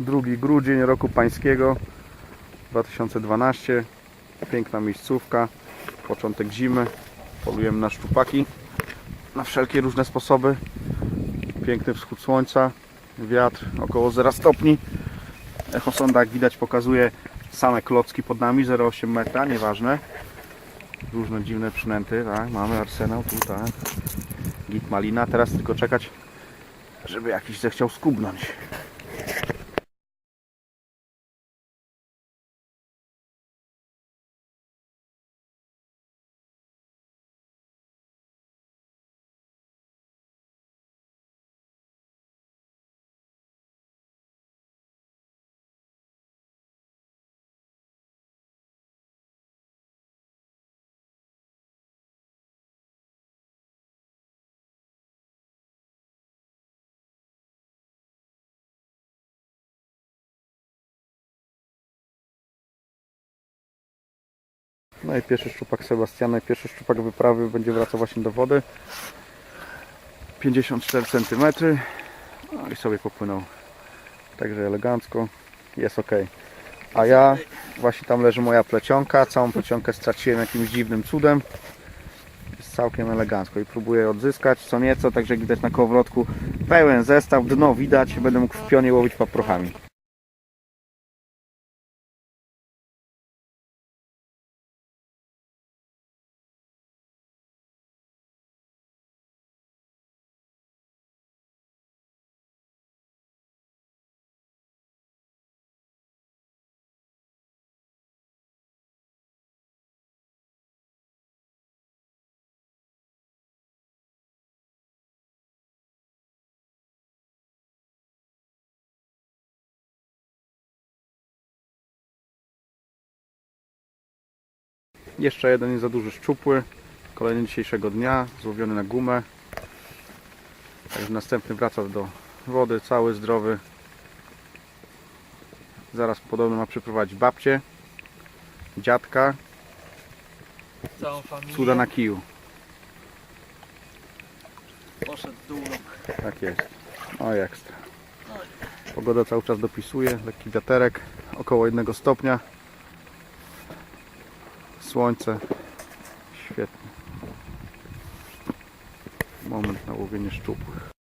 2 grudzień roku pańskiego 2012 piękna miejscówka początek zimy. Polujemy na szczupaki na wszelkie różne sposoby. Piękny wschód słońca wiatr około 0 stopni. Echosonda jak widać pokazuje same klocki pod nami 0,8 metra, nieważne. Różne dziwne przynęty tak, mamy arsenał tu tak. Git malina, teraz tylko czekać żeby jakiś zechciał skubnąć No i pierwszy szczupak Sebastiana, pierwszy szczupak wyprawy będzie wracał właśnie do wody. 54 cm. No i sobie popłynął. Także elegancko. Jest ok. A ja, właśnie tam leży moja plecionka. Całą plecionkę straciłem jakimś dziwnym cudem. Jest całkiem elegancko i próbuję odzyskać co nieco, także jak widać na kołowrotku pełen zestaw, dno widać, będę mógł w pionie łowić paprochami. Jeszcze jeden nie za duży szczupły. Kolejny dzisiejszego dnia, złowiony na gumę. Także następny wraca do wody, cały zdrowy. Zaraz podobno ma przyprowadzić babcię, dziadka, Całą familię. cuda na kiju. Poszedł dół. Tak jest. O ekstra. Pogoda cały czas dopisuje, lekki wiaterek, około 1 stopnia. Słońce. Świetnie. Moment na łowienie szczupłych.